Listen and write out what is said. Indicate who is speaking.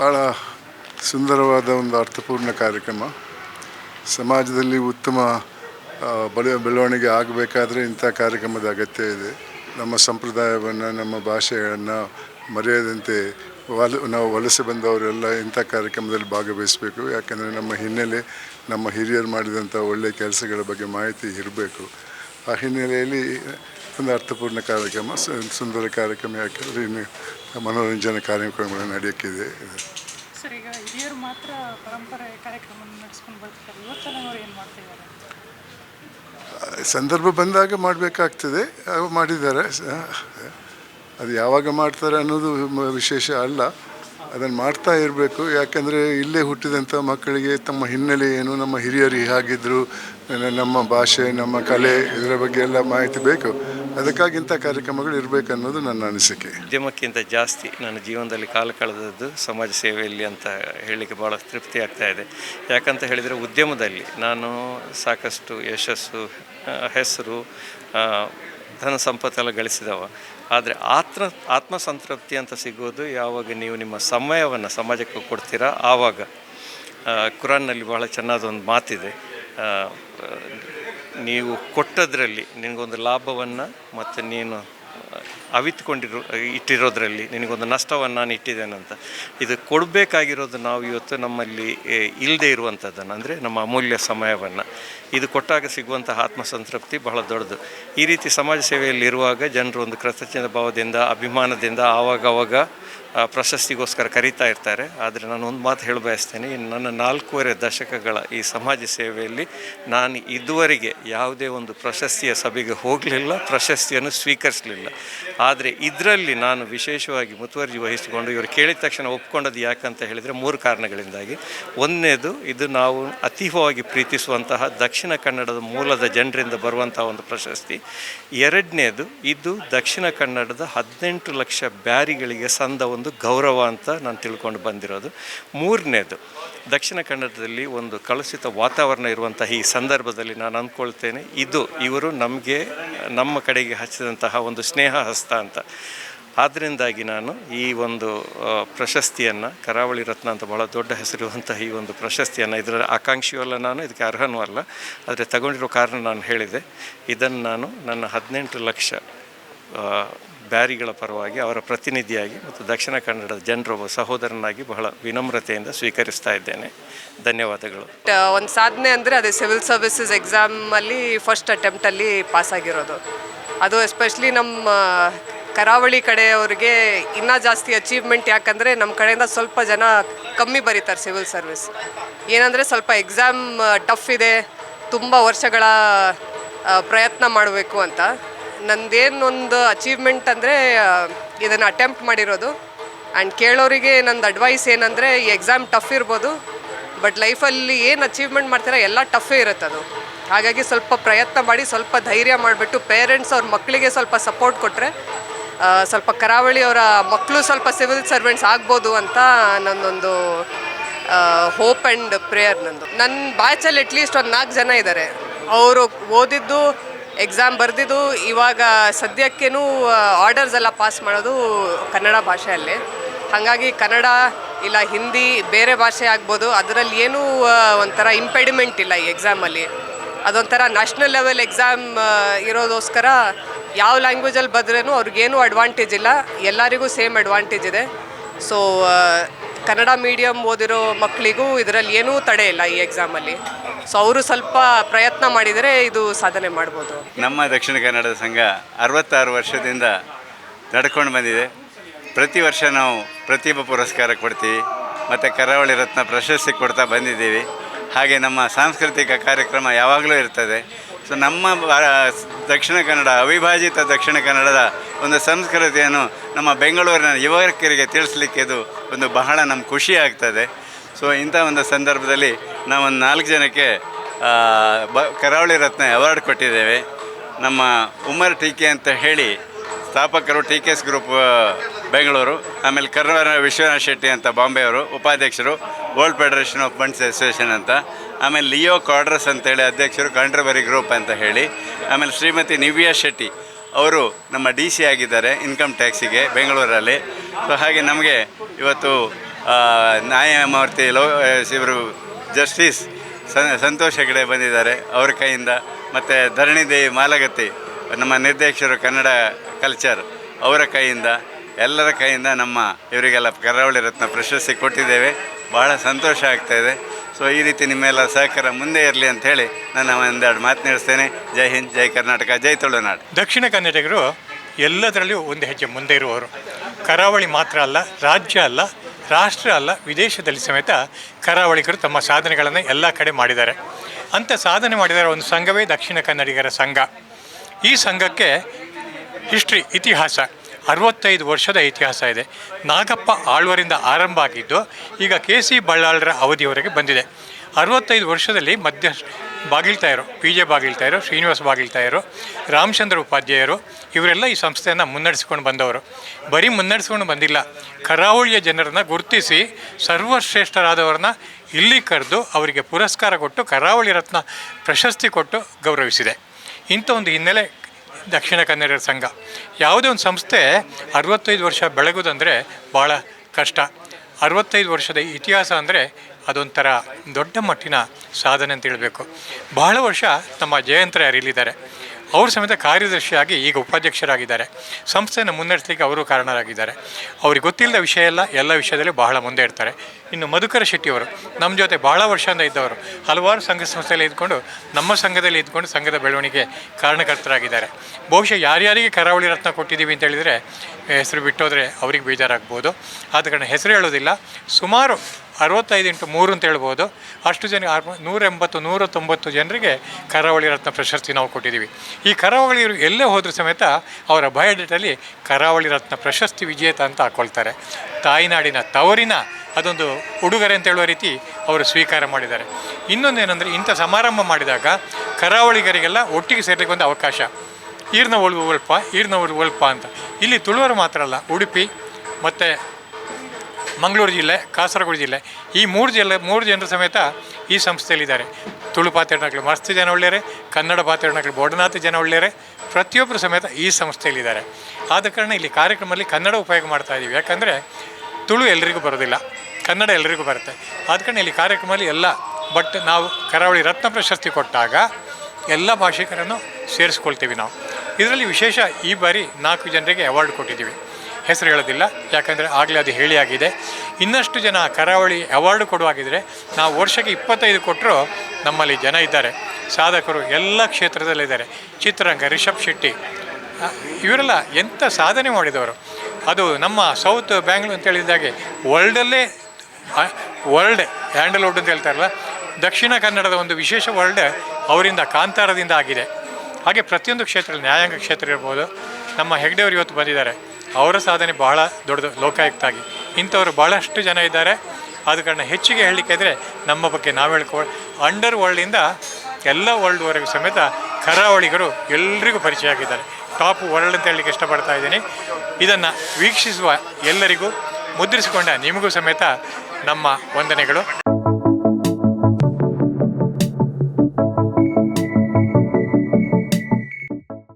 Speaker 1: ಭಾಳ ಸುಂದರವಾದ ಒಂದು ಅರ್ಥಪೂರ್ಣ ಕಾರ್ಯಕ್ರಮ. ಸಮಾಜದಲ್ಲಿ ಉತ್ತಮ ಬಳ, ಬೆಳವಣಿಗೆ ಆಗಬೇಕಾದ್ರೆ ಇಂಥ ಕಾರ್ಯಕ್ರಮದ ಅಗತ್ಯ ಇದೆ. ನಮ್ಮ ಸಂಪ್ರದಾಯವನ್ನು, ನಮ್ಮ ಭಾಷೆಯನ್ನು ಮರೆಯದಂತೆ ವಲ, ನಾವು ವಲಸೆ ಬಂದವರೆಲ್ಲ ಇಂಥ ಕಾರ್ಯಕ್ರಮದಲ್ಲಿ ಭಾಗವಹಿಸಬೇಕು. ಯಾಕಂದರೆ ನಮ್ಮ ಹಿನ್ನೆಲೆ ನಮ್ಮ ಹಿರಿಯರು ಮಾಡಿದಂಥ ಒಳ್ಳೆಯ ಕೆಲಸಗಳ ಬಗ್ಗೆ ಮಾಹಿತಿ ಇರಬೇಕು. ಆ ಹಿನ್ನೆಲೆಯಲ್ಲಿ ಒಂದು ಅರ್ಥಪೂರ್ಣ ಕಾರ್ಯಕ್ರಮ ಸುಂದರ ಕಾರ್ಯಕ್ರಮ. ಯಾಕೆಂದರೆ ಇನ್ನು ಮನೋರಂಜನೆ ಕಾರ್ಯಕ್ರಮಗಳು ನಡೆಯೋಕ್ಕಿದೆ.
Speaker 2: ಸರ್ ಈಗ ಹಿರಿಯರು ಮಾತ್ರ ಪರಂಪರೆ ಕಾರ್ಯಕ್ರಮ ನಡೆಸ್ಕೊಂಡು ಬರ್ತಾರೆ ಇವತ್ತೆಲ್ಲ ಅವ್ರು ಏನು ಮಾಡ್ತಿದ್ದಾರೆ?
Speaker 1: ಸಂದರ್ಭ ಬಂದಾಗ ಮಾಡಬೇಕಾಗ್ತದೆ. ಮಾಡಿದ್ದಾರೆ. ಅದು ಯಾವಾಗ ಮಾಡ್ತಾರೆ ಅನ್ನೋದು ವಿಶೇಷ ಅಲ್ಲ. ಅದನ್ನು ಮಾಡ್ತಾ ಇರಬೇಕು. ಯಾಕೆಂದರೆ ಇಲ್ಲೇ ಹುಟ್ಟಿದಂಥ ಮಕ್ಕಳಿಗೆ ತಮ್ಮ ಹಿನ್ನೆಲೆ ಏನು, ನಮ್ಮ ಹಿರಿಯರು ಹೇಗಿದ್ದರು ನಮ್ಮ ಭಾಷೆ, ನಮ್ಮ ಕಲೆ ಇದರ ಬಗ್ಗೆ ಎಲ್ಲ ಮಾಹಿತಿ ಬೇಕು. ಅದಕ್ಕಾಗಿ ಇಂಥ ಕಾರ್ಯಕ್ರಮಗಳು ಇರಬೇಕು ಅನ್ನೋದು ನನ್ನ ಅನಿಸಿಕೆ.
Speaker 3: ಉದ್ಯಮಕ್ಕಿಂತ ಜಾಸ್ತಿ ನನ್ನ ಜೀವನದಲ್ಲಿ ಕಾಲ ಕಳೆದದ್ದು ಸಮಾಜ ಸೇವೆಯಲ್ಲಿ ಅಂತ ಹೇಳಲಿಕ್ಕೆ ಭಾಳ ತೃಪ್ತಿ ಆಗ್ತಾ ಇದೆ. ಯಾಕಂತ ಹೇಳಿದರೆ ಉದ್ಯಮದಲ್ಲಿ ನಾನು ಸಾಕಷ್ಟು ಯಶಸ್ಸು ಹೆಸರು ಧನ ಸಂಪತ್ತೆಲ್ಲ ಗಳಿಸಿದವ. ಆದರೆ ಆತ್ಮ, ಆತ್ಮಸಂತೃಪ್ತಿ ಅಂತ ಸಿಗೋದು ಯಾವಾಗ ನೀವು ನಿಮ್ಮ ಸಮಯವನ್ನು ಸಮಾಜಕ್ಕೆ ಕೊಡ್ತೀರಾ? ಆವಾಗ. ಕುರಾನ್ನಲ್ಲಿ ಬಹಳ ಚೆನ್ನಾದ ಒಂದು ಮಾತಿದೆ ನೀವು ಕೊಟ್ಟದ್ರಲ್ಲಿ ನಿನಗೊಂದು ಲಾಭವನ್ನು ಮತ್ತು ನೀನು ಅವಿತ್ಕೊಂಡಿರೋ ಇಟ್ಟಿರೋದ್ರಲ್ಲಿ ನಿನಗೊಂದು ನಷ್ಟವನ್ನು ನಾನು ಇಟ್ಟಿದ್ದೇನಂತ ಇದು ಕೊಡಬೇಕಾಗಿರೋದು ನಾವು ಇವತ್ತು ನಮ್ಮಲ್ಲಿ ಇಲ್ಲದೆ ಇರುವಂಥದ್ದನ್ನು, ಅಂದರೆ ನಮ್ಮ ಅಮೂಲ್ಯ ಸಮಯವನ್ನು. ಇದು ಕೊಟ್ಟಾಗ ಸಿಗುವಂತಹ ಆತ್ಮಸಂತೃಪ್ತಿ ಬಹಳ ದೊಡ್ಡದು. ಈ ರೀತಿ ಸಮಾಜ ಸೇವೆಯಲ್ಲಿ ಇರುವಾಗ ಜನರು ಒಂದು ಕೃತಜ್ಞ ಭಾವದಿಂದ, ಅಭಿಮಾನದಿಂದ ಆವಾಗವಾಗ ಪ್ರಶಸ್ತಿಗೋಸ್ಕರ ಕರೀತಾ ಇರ್ತಾರೆ. ಆದರೆ ನಾನು ಒಂದು ಮಾತು ಹೇಳ ಬಯಸ್ತೇನೆ ನನ್ನ ನಾಲ್ಕೂವರೆ ದಶಕಗಳ ಈ ಸಮಾಜ ಸೇವೆಯಲ್ಲಿ ನಾನು ಇದುವರೆಗೆ ಯಾವುದೇ ಒಂದು ಪ್ರಶಸ್ತಿಯ ಸಭೆಗೆ ಹೋಗಲಿಲ್ಲ, ಪ್ರಶಸ್ತಿಯನ್ನು ಸ್ವೀಕರಿಸಲಿಲ್ಲ. ಆದರೆ ಇದರಲ್ಲಿ ನಾನು ವಿಶೇಷವಾಗಿ ಮುತುವರ್ಜಿ ವಹಿಸಿಕೊಂಡು ಇವರು ಕೇಳಿದ ತಕ್ಷಣ ಒಪ್ಕೊಂಡದ್ದು ಯಾಕಂತ ಹೇಳಿದರೆ ಮೂರು ಕಾರಣಗಳಿಂದಾಗಿ. ಒಂದನೇದು, ಇದು ನಾವು ಅತೀವವಾಗಿ ಪ್ರೀತಿಸುವಂತಹ ದಕ್ಷಿಣ ಕನ್ನಡದ ಮೂಲದ ಜನರಿಂದ ಬರುವಂತಹ ಒಂದು ಪ್ರಶಸ್ತಿ. ಎರಡನೇದು, ಇದು ದಕ್ಷಿಣ ಕನ್ನಡದ ಹದಿನೆಂಟು ಲಕ್ಷ ಬ್ಯಾರಿಗಳಿಗೆ ಸಂದ ಒಂದು ಗೌರವ ಅಂತ ನಾನು ತಿಳ್ಕೊಂಡು ಬಂದಿರೋದು. ಮೂರನೇದು, ದಕ್ಷಿಣ ಕನ್ನಡದಲ್ಲಿ ಒಂದು ಕಲುಷಿತ ವಾತಾವರಣ ಇರುವಂತಹ ಈ ಸಂದರ್ಭದಲ್ಲಿ ನಾನು ಅಂದ್ಕೊಳ್ತೇನೆ, ಇದು ಇವರು ನಮಗೆ, ನಮ್ಮ ಕಡೆಗೆ ಹಚ್ಚಿದಂತಹ ಒಂದು ಸ್ನೇಹ ಹಸ್ತ ಅಂತ. ಆದ್ದರಿಂದಾಗಿ ನಾನು ಈ ಒಂದು ಪ್ರಶಸ್ತಿಯನ್ನು, ಕರಾವಳಿ ರತ್ನ ಅಂತ ಭಾಳ ದೊಡ್ಡ ಹೆಸರಿರುವಂತಹ ಈ ಒಂದು ಪ್ರಶಸ್ತಿಯನ್ನು ಇದರ ಆಕಾಂಕ್ಷಿಯೂ ಅಲ್ಲ ನಾನು, ಇದಕ್ಕೆ ಅರ್ಹನೂ ಅಲ್ಲ. ಆದರೆ ತಗೊಂಡಿರೋ ಕಾರಣ ನಾನು ಹೇಳಿದೆ. ಇದನ್ನು ನಾನು ನನ್ನ ಹದಿನೆಂಟು ಲಕ್ಷ ಬ್ಯಾರಿಗಳ ಪರವಾಗಿ ಅವರ ಪ್ರತಿನಿಧಿಯಾಗಿ ಮತ್ತು ದಕ್ಷಿಣ ಕನ್ನಡದ ಜನರೊಬ್ಬ ಸಹೋದರನಾಗಿ ಬಹಳ ವಿನಮ್ರತೆಯಿಂದ ಸ್ವೀಕರಿಸ್ತಾ ಇದ್ದೇನೆ. ಧನ್ಯವಾದಗಳು.
Speaker 4: ಒಂದು ಸಾಧನೆ ಅಂದರೆ ಅದೇ ಸಿವಿಲ್ ಸರ್ವಿಸಸ್ ಎಕ್ಸಾಮಲ್ಲಿ ಫಸ್ಟ್ ಅಟೆಂಪ್ಟಲ್ಲಿ ಪಾಸ್ ಆಗಿರೋದು. ಅದು ಎಸ್ಪೆಷಲಿ ನಮ್ಮ ಕರಾವಳಿ ಕಡೆಯವರಿಗೆ ಇನ್ನೂ ಜಾಸ್ತಿ ಅಚೀವ್ಮೆಂಟ್ ಯಾಕಂದರೆ ನಮ್ಮ ಕಡೆಯಿಂದ ಸ್ವಲ್ಪ ಜನ ಕಮ್ಮಿ ಬರೀತಾರೆ ಸಿವಿಲ್ ಸರ್ವಿಸ್ ಏನಂದರೆ ಸ್ವಲ್ಪ ಎಕ್ಸಾಮ್ ಟಫ್ ಇದೆ, ತುಂಬ ವರ್ಷಗಳ ಪ್ರಯತ್ನ ಮಾಡಬೇಕು ಅಂತ. ನಂದೇನೊಂದು ಅಚೀವ್ಮೆಂಟ್ ಅಂದರೆ ಇದನ್ನು ಅಟೆಂಪ್ಟ್ ಮಾಡಿರೋದು. ಆ್ಯಂಡ್ ಕೇಳೋರಿಗೆ ನಂದು ಅಡ್ವೈಸ್ ಏನಂದರೆ, ಈ ಎಕ್ಸಾಮ್ ಟಫ್ ಇರ್ಬೋದು ಬಟ್ ಲೈಫಲ್ಲಿ ಏನು ಅಚೀವ್ಮೆಂಟ್ ಮಾಡ್ತೀರಾ, ಎಲ್ಲ ಟಫೇ ಇರುತ್ತೆ ಅದು. ಹಾಗಾಗಿ ಸ್ವಲ್ಪ ಪ್ರಯತ್ನ ಮಾಡಿ, ಸ್ವಲ್ಪ ಧೈರ್ಯ ಮಾಡಿಬಿಟ್ಟು ಪೇರೆಂಟ್ಸ್ ಅವ್ರ ಮಕ್ಕಳಿಗೆ ಸ್ವಲ್ಪ ಸಪೋರ್ಟ್ ಕೊಟ್ಟರೆ ಸ್ವಲ್ಪ ಕರಾವಳಿ ಅವರ ಮಕ್ಕಳು ಸ್ವಲ್ಪ ಸಿವಿಲ್ ಸರ್ವೆಂಟ್ಸ್ ಆಗ್ಬೋದು ಅಂತ ನನ್ನೊಂದು ಹೋಪ್ ಆ್ಯಂಡ್ ಪ್ರೇಯರ್ ನಂದು. ನನ್ನ ಬ್ಯಾಚಲ್ಲಿ ಅಟ್ಲೀಸ್ಟ್ ಒಂದು ನಾಲ್ಕು ಜನ ಇದ್ದಾರೆ ಅವರು ಓದಿದ್ದು ಎಕ್ಸಾಮ್ ಬರೆದಿದ್ದು ಇವಾಗ ಸದ್ಯಕ್ಕೇನು ಆರ್ಡರ್ಸ್ ಎಲ್ಲ ಪಾಸ್ ಮಾಡೋದು ಕನ್ನಡ ಭಾಷೆಯಲ್ಲಿ. ಹಾಗಾಗಿ ಕನ್ನಡ ಇಲ್ಲ ಹಿಂದಿ ಬೇರೆ ಭಾಷೆ ಆಗ್ಬೋದು. ಅದರಲ್ಲಿ ಏನೂ ಒಂಥರ ಇಂಪೆಡಿಮೆಂಟ್ ಇಲ್ಲ ಈ ಎಕ್ಸಾಮಲ್ಲಿ ಅದೊಂಥರ ನ್ಯಾಷನಲ್ ಲೆವೆಲ್ ಎಕ್ಸಾಮ್ ಇರೋದೋಸ್ಕರ ಯಾವ ಲ್ಯಾಂಗ್ವೇಜಲ್ಲಿ ಬದ್ರೂ ಅವ್ರಿಗೇನು ಅಡ್ವಾಂಟೇಜ್ ಇಲ್ಲ. ಎಲ್ಲರಿಗೂ ಸೇಮ್ ಅಡ್ವಾಂಟೇಜ್ ಇದೆ. ಸೊ ಕನ್ನಡ ಮೀಡಿಯಮ್ ಓದಿರೋ ಮಕ್ಕಳಿಗೂ ಇದರಲ್ಲಿ ಏನೂ ತಡೆ ಇಲ್ಲ ಈ ಎಕ್ಸಾಮಲ್ಲಿ ಸೊ ಅವರು ಸ್ವಲ್ಪ ಪ್ರಯತ್ನ ಮಾಡಿದರೆ ಇದು ಸಾಧನೆ ಮಾಡ್ಬೋದು.
Speaker 5: ನಮ್ಮ ದಕ್ಷಿಣ ಕನ್ನಡದ ಸಂಘ ಅರವತ್ತಾರು ವರ್ಷದಿಂದ ನಡ್ಕೊಂಡು ಬಂದಿದೆ. ಪ್ರತಿ ವರ್ಷ ನಾವು ಪ್ರತಿಭಾ ಪುರಸ್ಕಾರ ಕೊಡ್ತೀವಿ. ಮತ್ತು ಕರಾವಳಿ ರತ್ನ ಪ್ರಶಸ್ತಿ ಕೊಡ್ತಾ ಬಂದಿದ್ದೀವಿ. ಹಾಗೆ ನಮ್ಮ ಸಾಂಸ್ಕೃತಿಕ ಕಾರ್ಯಕ್ರಮ ಯಾವಾಗಲೂ ಇರ್ತದೆ. ಸೊ ನಮ್ಮ ದಕ್ಷಿಣ ಕನ್ನಡ, ಅವಿಭಾಜಿತ ದಕ್ಷಿಣ ಕನ್ನಡದ ಒಂದು ಸಂಸ್ಕೃತಿಯನ್ನು ನಮ್ಮ ಬೆಂಗಳೂರಿನ ಯುವಕರಿಗೆ ತಿಳಿಸ್ಲಿಕ್ಕೆ ಇದು ಒಂದು ಬಹಳ ನಮ್ಮ ಖುಷಿ ಆಗ್ತದೆ. ಸೊ ಇಂಥ ಒಂದು ಸಂದರ್ಭದಲ್ಲಿ ನಾವೊಂದು ನಾಲ್ಕು ಜನಕ್ಕೆ ಬ, ಕರಾವಳಿ ರತ್ನ ಅವಾರ್ಡ್ ಕೊಟ್ಟಿದ್ದೇವೆ. ನಮ್ಮ ಉಮರ್ ಟೀಕೆ ಅಂತ ಹೇಳಿ ಸ್ಥಾಪಕರು T K S group Bengaluru, ಆಮೇಲೆ ಕರ್ನಾಟಕ ವಿಶ್ವನಾಥ್ ಶೆಟ್ಟಿ ಅಂತ ಬಾಂಬೆಯವರು, ಉಪಾಧ್ಯಕ್ಷರು world federation of Bunts association ಅಂತ. ಆಮೇಲೆ ಲಿಯೋ ಕ್ವಾಡ್ರಸ್ ಅಂತೇಳಿ ಅಧ್ಯಕ್ಷರು ಕಾಂಟ್ರಬರಿ ಗ್ರೂಪ್ ಅಂತ ಹೇಳಿ, ಆಮೇಲೆ ಶ್ರೀಮತಿ ನಿವ್ಯಾ ಶೆಟ್ಟಿ ಅವರು ನಮ್ಮ ಡಿ ಸಿ ಆಗಿದ್ದಾರೆ ಇನ್ಕಮ್ ಟ್ಯಾಕ್ಸಿಗೆ ಬೆಂಗಳೂರಲ್ಲಿ. ಸೊ ಹಾಗೆ ನಮಗೆ ಇವತ್ತು ನ್ಯಾಯಮೂರ್ತಿ ಲೋ ಇವರು ಜಸ್ಟಿಸ್ ಸಂತೋಷ ಹೆಗಡೆ ಬಂದಿದ್ದಾರೆ ಅವ್ರ ಕೈಯಿಂದ, ಮತ್ತು ಧರಣಿದೇವಿ ಮಾಲಗತ್ತಿ, ನಮ್ಮ ನಿರ್ದೇಶಕರು ಕನ್ನಡ ಕಲ್ಚರ್ ಅವರ ಕೈಯಿಂದ, ಎಲ್ಲರ ಕೈಯಿಂದ ನಮ್ಮ ಇವರಿಗೆಲ್ಲ ಕರಾವಳಿ ರತ್ನ ಪ್ರಶಸ್ತಿ ಕೊಟ್ಟಿದ್ದೇವೆ. ಬಹಳ ಸಂತೋಷ ಆಗ್ತಾಯಿದೆ ಸೊ ಈ ರೀತಿ ನಿಮ್ಮೆಲ್ಲ ಸಹಕಾರ ಮುಂದೆ ಇರಲಿ ಅಂತ ಹೇಳಿ ನಾನು ಒಂದೆರಡು ಮಾತನಾಡಿಸ್ತೇನೆ ಜೈ ಹಿಂದ್, ಜೈ ಕರ್ನಾಟಕ, ಜೈ ತುಳುನಾಡು.
Speaker 6: ದಕ್ಷಿಣ ಕನ್ನಡಿಗರು ಎಲ್ಲದರಲ್ಲಿ ಒಂದು ಹೆಜ್ಜೆ ಮುಂದೆ ಇರುವವರು. ಕರಾವಳಿ ಮಾತ್ರ ಅಲ್ಲ, ರಾಜ್ಯ ಅಲ್ಲ, ರಾಷ್ಟ್ರ ಅಲ್ಲ, ವಿದೇಶದಲ್ಲಿ ಸಮೇತ ಕರಾವಳಿಗರು ತಮ್ಮ ಸಾಧನೆಗಳನ್ನು ಎಲ್ಲ ಕಡೆ ಮಾಡಿದ್ದಾರೆ. ಅಂಥ ಸಾಧನೆ ಮಾಡಿದರೆ ಒಂದು ಸಂಘವೇ ದಕ್ಷಿಣ ಕನ್ನಡಿಗರ ಸಂಘ. ಈ ಸಂಘಕ್ಕೆ ಹಿಸ್ಟ್ರಿ, ಇತಿಹಾಸ ಅರವತ್ತೈದು ವರ್ಷದ ಇತಿಹಾಸ ಇದೆ. ನಾಗಪ್ಪ ಆಳ್ವರಿಂದ ಆರಂಭ ಆಗಿದ್ದು, ಈಗ ಕೆ ಸಿ ಬಳ್ಳಾಳರ ಅವಧಿಯವರೆಗೆ ಬಂದಿದೆ. ಅರವತ್ತೈದು ವರ್ಷದಲ್ಲಿ ಮಧ್ಯ ಬಾಗಿಲ್ತಾಯರು, ಪಿ ಜೆ ಬಾಗಿಲ್ತಾಯರು, ಶ್ರೀನಿವಾಸ ಬಾಗಿಲ್ತಾಯರು, ರಾಮಚಂದ್ರ ಉಪಾಧ್ಯಾಯರು, ಇವರೆಲ್ಲ ಈ ಸಂಸ್ಥೆಯನ್ನು ಮುನ್ನಡೆಸ್ಕೊಂಡು ಬಂದವರು. ಬರೀ ಮುನ್ನಡೆಸ್ಕೊಂಡು ಬಂದಿಲ್ಲ, ಕರಾವಳಿಯ ಜನರನ್ನು ಗುರುತಿಸಿ ಸರ್ವಶ್ರೇಷ್ಠರಾದವರನ್ನ ಇಲ್ಲಿ ಕರೆದು ಅವರಿಗೆ ಪುರಸ್ಕಾರ ಕೊಟ್ಟು ಕರಾವಳಿ ರತ್ನ ಪ್ರಶಸ್ತಿ ಕೊಟ್ಟು ಗೌರವಿಸಿದೆ. ಇಂಥ ಒಂದು ಹಿನ್ನೆಲೆ ದಕ್ಷಿಣ ಕನ್ನಡರ ಸಂಘ. ಯಾವುದೇ ಒಂದು ಸಂಸ್ಥೆ ಅರವತ್ತೈದು ವರ್ಷ ಬೆಳಗೋದಂದರೆ ಭಾಳ ಕಷ್ಟ. ಅರವತ್ತೈದು ವರ್ಷದ ಇತಿಹಾಸ ಅಂದರೆ ಅದೊಂಥರ ದೊಡ್ಡ ಮಟ್ಟಿನ ಸಾಧನೆ ಅಂತ ಹೇಳಬೇಕು. ಬಹಳ ವರ್ಷ ನಮ್ಮ ಜಯಂತ್ರ ಇಲ್ಲಿದ್ದಾರೆ ಅವರು ಸಮೇತ ಕಾರ್ಯದರ್ಶಿಯಾಗಿ ಈಗ ಉಪಾಧ್ಯಕ್ಷರಾಗಿದ್ದಾರೆ. ಸಂಸ್ಥೆಯನ್ನು ಮುನ್ನಡೆಸಲಿಕ್ಕೆ ಅವರು ಕಾರಣರಾಗಿದ್ದಾರೆ. ಅವ್ರಿಗೆ ಗೊತ್ತಿಲ್ಲದ ವಿಷಯ ಎಲ್ಲ ಎಲ್ಲ ವಿಷಯದಲ್ಲಿ ಬಹಳ ಮುಂದೆ ಇರ್ತಾರೆ. ಇನ್ನು ಮಧುಕರ ಶೆಟ್ಟಿಯವರು, ನಮ್ಮ ಜೊತೆ ಬಹಳ ವರ್ಷದಿಂದ ಇದ್ದವರು, ಹಲವಾರು ಸಂಘ ಸಂಸ್ಥೆಯಲ್ಲಿ ಇದ್ಕೊಂಡು, ನಮ್ಮ ಸಂಘದಲ್ಲಿ ಇದ್ಕೊಂಡು ಸಂಘದ ಬೆಳವಣಿಗೆ ಕಾರಣಕರ್ತರಾಗಿದ್ದಾರೆ. ಬಹುಶಃ ಯಾರ್ಯಾರಿಗೆ ಕರಾವಳಿ ರತ್ನ ಕೊಟ್ಟಿದ್ದೀವಿ ಅಂತ ಹೇಳಿದರೆ, ಹೆಸರು ಬಿಟ್ಟೋದ್ರೆ ಅವ್ರಿಗೆ ಬೇಜಾರಾಗ್ಬೋದು. ಆದ ಕಾರಣ ಹೆಸರು ಹೇಳೋದಿಲ್ಲ. ಸುಮಾರು ಅರವತ್ತೈದು ಇಂಟು ಮೂರು ಅಂತ ಹೇಳ್ಬೋದು. ಅಷ್ಟು ಜನ ನೂರ ಎಂಬತ್ತು ನೂರ ತೊಂಬತ್ತು ಜನರಿಗೆ ಕರಾವಳಿ ರತ್ನ ಪ್ರಶಸ್ತಿ ನಾವು ಕೊಟ್ಟಿದ್ದೀವಿ. ಈ ಕರಾವಳಿ ಎಲ್ಲೇ ಹೋದರೂ ಸಮೇತ ಅವರ ಬಯೋಡೇಟಲ್ಲಿ ಕರಾವಳಿ ರತ್ನ ಪ್ರಶಸ್ತಿ ವಿಜೇತ ಅಂತ ಹಾಕ್ಕೊಳ್ತಾರೆ ತಾಯಿನಾಡಿನ ತವರಿನ ಅದೊಂದು ಉಡುಗೊರೆ ಅಂತ ಹೇಳುವ ರೀತಿ ಅವರು ಸ್ವೀಕಾರ ಮಾಡಿದ್ದಾರೆ. ಇನ್ನೊಂದೇನೆಂದರೆ ಇಂಥ ಸಮಾರಂಭ ಮಾಡಿದಾಗ ಕರಾವಳಿಗರಿಗೆಲ್ಲ ಒಟ್ಟಿಗೆ ಸೇರಲಿಕ್ಕೆ ಒಂದು ಅವಕಾಶ. ಈರ್ನ ಒಳು ಒಲ್ಪ ಈರ್ನ ಅಂತ. ಇಲ್ಲಿ ತುಳುವರು ಮಾತ್ರ ಅಲ್ಲ, ಉಡುಪಿ, ಮತ್ತು ಮಂಗಳೂರು ಜಿಲ್ಲೆ, ಕಾಸರಗೋಡು ಜಿಲ್ಲೆ, ಈ ಮೂರು ಜಿಲ್ಲೆ, ಮೂರು ಜನರು ಸಮೇತ ಈ ಸಂಸ್ಥೆಯಲ್ಲಿದ್ದಾರೆ. ತುಳು ಪಾತ್ರಣಗಳು ಮಸ್ತ್ ಜನ ಒಳ್ಳೆಯರೆ, ಕನ್ನಡ ಪಾತ್ರಣಗಳು ಬೋಡನಾಥ ಜನ ಒಳ್ಳೆಯರೆ, ಪ್ರತಿಯೊಬ್ಬರು ಸಮೇತ ಈ ಸಂಸ್ಥೆಯಲ್ಲಿದ್ದಾರೆ. ಆದ ಕಾರಣ ಇಲ್ಲಿ ಕಾರ್ಯಕ್ರಮದಲ್ಲಿ ಕನ್ನಡ ಉಪಯೋಗ ಮಾಡ್ತಾ ಇದ್ದೀವಿ ಯಾಕಂದರೆ ತುಳು ಎಲ್ಲರಿಗೂ ಬರೋದಿಲ್ಲ, ಕನ್ನಡ ಎಲ್ಲರಿಗೂ ಬರುತ್ತೆ. ಆದ ಕಾರಣ ಇಲ್ಲಿ ಕಾರ್ಯಕ್ರಮದಲ್ಲಿ ಎಲ್ಲ, ಬಟ್ ನಾವು ಕರಾವಳಿ ರತ್ನ ಪ್ರಶಸ್ತಿ ಕೊಟ್ಟಾಗ ಎಲ್ಲ ಭಾಷಿಕರನ್ನು ಸೇರಿಸ್ಕೊಳ್ತೀವಿ ನಾವು. ಇದರಲ್ಲಿ ವಿಶೇಷ ಈ ಬಾರಿ ನಾಲ್ಕು ಜನರಿಗೆ ಅವಾರ್ಡ್ ಕೊಟ್ಟಿದ್ದೀವಿ. ಹೆಸರು ಹೇಳೋದಿಲ್ಲ. ಯಾಕಂದರೆ ಆಗಲೇ ಅದು ಹೇಳಿ ಆಗಿದೆ. ಇನ್ನಷ್ಟು ಜನ ಕರಾವಳಿ ಅವಾರ್ಡ್ ಕೊಡುವಾಗಿದ್ದರೆ ನಾವು ವರ್ಷಕ್ಕೆ ಇಪ್ಪತ್ತೈದು ಕೊಟ್ಟರು ನಮ್ಮಲ್ಲಿ ಜನ ಇದ್ದಾರೆ. ಸಾಧಕರು ಎಲ್ಲ ಕ್ಷೇತ್ರದಲ್ಲಿದ್ದಾರೆ. ಚಿತ್ರರಂಗ, ರಿಷಬ್ ಶೆಟ್ಟಿ ಇವರೆಲ್ಲ ಎಂಥ ಸಾಧನೆ ಮಾಡಿದವರು. ಅದು ನಮ್ಮ ಸೌತ್ ಬ್ಯಾಂಗ್ಳೂರು ಅಂತ ಹೇಳಿದಾಗೆ ವರ್ಲ್ಡಲ್ಲೇ ವರ್ಲ್ಡ್ ಹ್ಯಾಂಡಲ್ವುಡ್ ಅಂತ ಹೇಳ್ತಾರಲ್ಲ, ದಕ್ಷಿಣ ಕನ್ನಡದ ಒಂದು ವಿಶೇಷ ವರ್ಲ್ಡ್ ಅವರಿಂದ ಕಾಂತಾರದಿಂದ ಆಗಿದೆ. ಹಾಗೆ ಪ್ರತಿಯೊಂದು ಕ್ಷೇತ್ರ ನ್ಯಾಯಾಂಗ ಕ್ಷೇತ್ರ ಇರ್ಬೋದು, ನಮ್ಮ ಹೆಗ್ಡೆಯವರು ಇವತ್ತು ಬಂದಿದ್ದಾರೆ. ಅವರ ಸಾಧನೆ ಬಹಳ ದೊಡ್ಡದು ಲೋಕಾಯುಕ್ತ ಆಗಿ ಇಂಥವರು ಭಾಳಷ್ಟು ಜನ ಇದ್ದಾರೆ. ಆದ ಕಾರಣ ಹೆಚ್ಚಿಗೆ ಹೇಳಲಿಕ್ಕೆ ನಮ್ಮ ಬಗ್ಗೆ ನಾವು ಹೇಳ್ಕೊ ಅಂಡರ್ ವರ್ಲ್ಡಿಂದ ಎಲ್ಲ ವರ್ಲ್ಡ್ವರೆಗೂ ಸಮೇತ ಕರಾವಳಿಗರು ಎಲ್ರಿಗೂ ಪರಿಚಯ ಆಗಿದ್ದಾರೆ. ಟಾಪ್ ವರ್ಲ್ಡ್ ಅಂತ ಹೇಳಲಿಕ್ಕೆ ಇಷ್ಟಪಡ್ತಾ ಇದ್ದೀನಿ. ಇದನ್ನು ವೀಕ್ಷಿಸುವ ಎಲ್ಲರಿಗೂ, ಮುದ್ರಿಸಿಕೊಂಡ ನಿಮಗೂ ಸಮೇತ ನಮ್ಮ ವಂದನೆಗಳು.